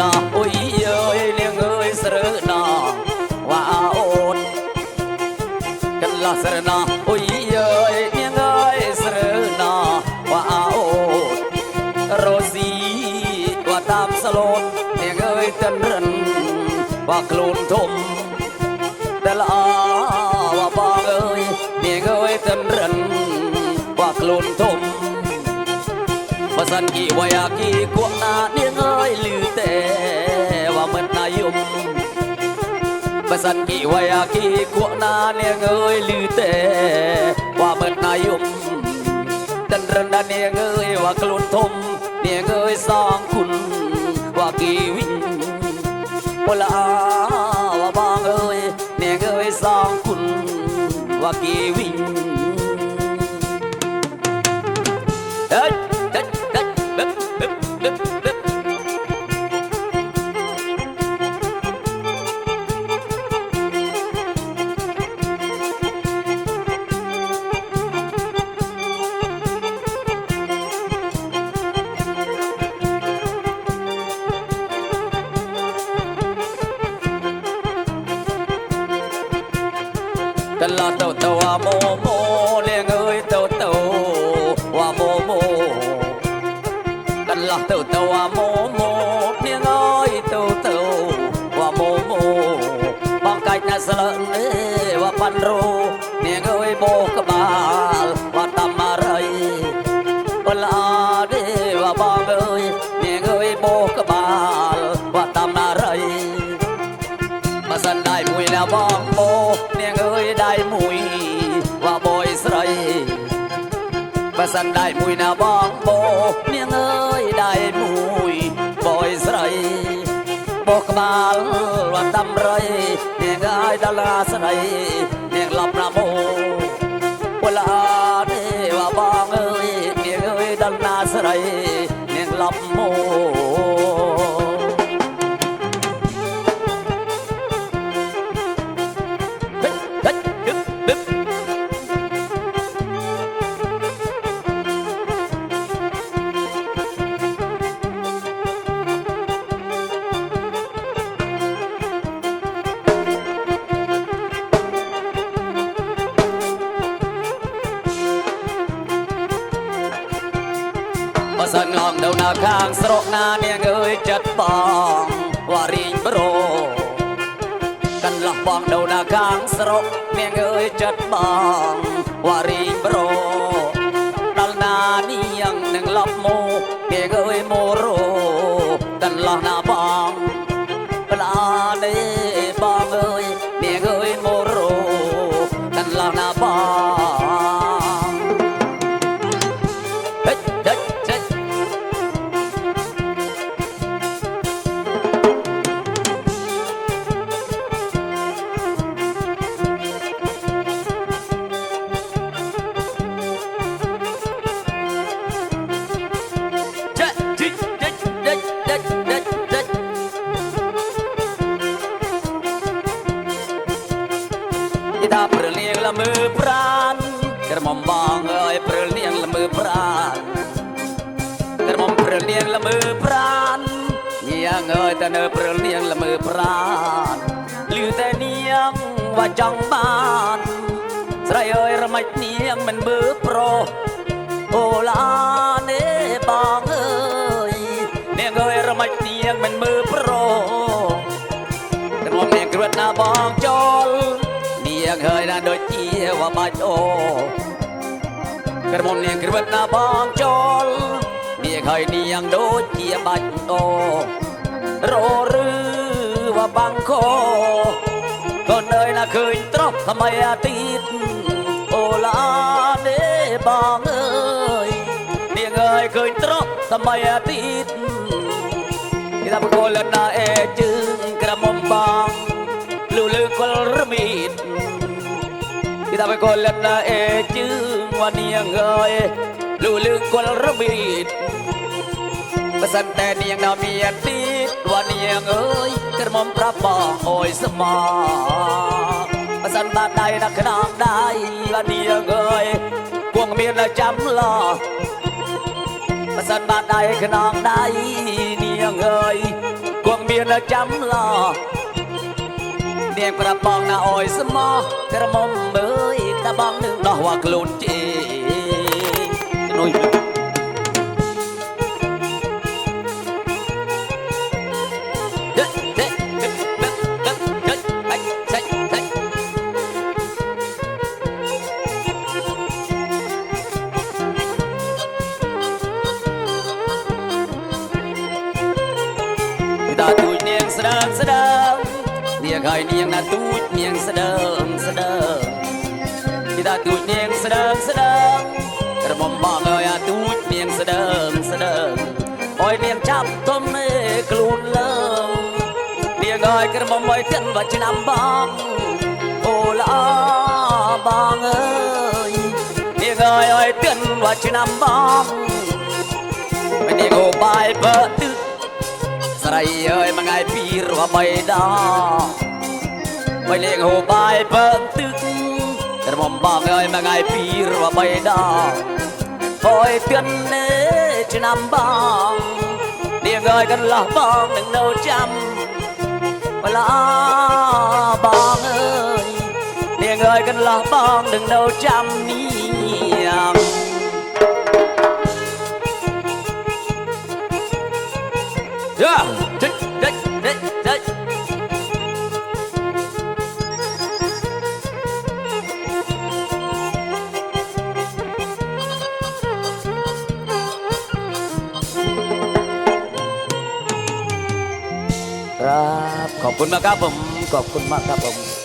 ណាអុយអើយនាងអើយស្រឺណាវ៉ាអូនកន្លះស្រឺណាអុយអើយនាងអើយស្រឺណាវ៉ាអូរ៉ូស៊ីវ៉ាតាមសឡូននាងអើយតិនរិនវ៉ាខ្លួនធំ กีวายากีกวนาเนียงเอ้ยลือแต่ว่ามันนายุ่มบสันกีวายากีกวนาเนียงเอ้ยลือแต่ว่ามันนายุ่มดันรันดันเนียงเอ้ยว่ากลุ่นทมเนียงเอ้ยสองคุณว่ากีวิ่งปลาว่าบางเอ้ยเนียงเอ้ยสองคุณว่ากีวิ่ง រូនាងអើយបោះក្បាលបាត់តាមរៃបលអទេវបងអើយនាងអើយបោះក្បាលបាត់តាមរៃបើសិនដៃមួយណាបងបោះនាងអើយដៃមួយវាបយស្រីបើសិនដៃមួយណាបងបោះនាងអើយដៃមួយបយស្រីបោះក្បាលវត្តតម្រៃនាងអើយដល់អាស្រ័យ ងឡប់ណាមោវលាទេว่าបងអើយនាងអើយដល់ណាស្រីនាងឡប់មោ ខាងស្រុកណានាងអើយចិត្តបងវរីងប្រូកន្លះបងដូណាខាងស្រុកនាងអើយចិត្តបងវរីងប្រូដល់ណានាងនឹងលប់មកនាងអើយមករោកន្លះណាបង តែនៅព្រលនាងល្មើប្រានឮតែនាងว่าចង់បានស្រីអើយរមិចនាងមិនមើលប្រុសអូឡានេបងអើយនាងអើយរមិចនាងមិនមើលប្រុសតែមកនាងគ្រឹតណាបងចូលនាងហើយណាដូចជាវបាច់អូក្រមុំនាងគ្រឹតណាបងចូលនាងហើយនាងដូចជាបាច់អូ ររឺว่าបាំងខោកូនអើយណាឃើញត្រប់ថ្មីអាទិត្យអូឡានេះបងអើយនាងអើយឃើញត្រប់ថ្មីអាទិត្យទីតាបកលណាអេជើងក្រមុំបងលឺលឺកលរមីតទីតាបកលណាអេជើងវ៉ានាងអើយលឺលឺកលរមីត បើសិនតែនាងនៅមានទីវ៉ានាងអើយក្រមុំប្រាប់បងអើយស្មោបើសិនបាត់ដៃនៅក្នុងដៃវ៉ានាងអើយគួងមាននៅចាំឡោបើសិនបាត់ដៃក្នុងដៃនាងអើយគួងនាងនៅចាំឡោនាងប្របងណាអយស្មោះក្រមុំអើយតាបងនឹងដោះว่าខ្លួនជេនុយ តាទូចនាងស្ដើងស្ដើងនាងហើយនាងណាទូចនាងស្ដើងស្ដើងតាទូចនាងស្ដើងស្ដើងរបំបងអើយអាទូចនាងស្ដើងស្ដើងអើយនាងចាប់ទុំឯខ្លួនលើនាងអើយក្រមុំអើយទាំងវឆ្នាំបងអូឡាបងអើយនាងអើយអើយទាំងវឆ្នាំបងមិននាងអូបាយបើទឹក ស្រីអើយមួយថ្ងៃពីររាប់បីដងបីលេងហូបបាយពើទឹកត្រមុំបងអើយមួយថ្ងៃពីររាប់បីដងហួយទិននេឆ្នាំបងនាងអើយកន្លះបងនឹងនៅចាំបលាបងអើយនាងអើយកន្លះបងនឹងនៅចាំនា ขอบคุณมากครับผม ขอบคุณมากครับผม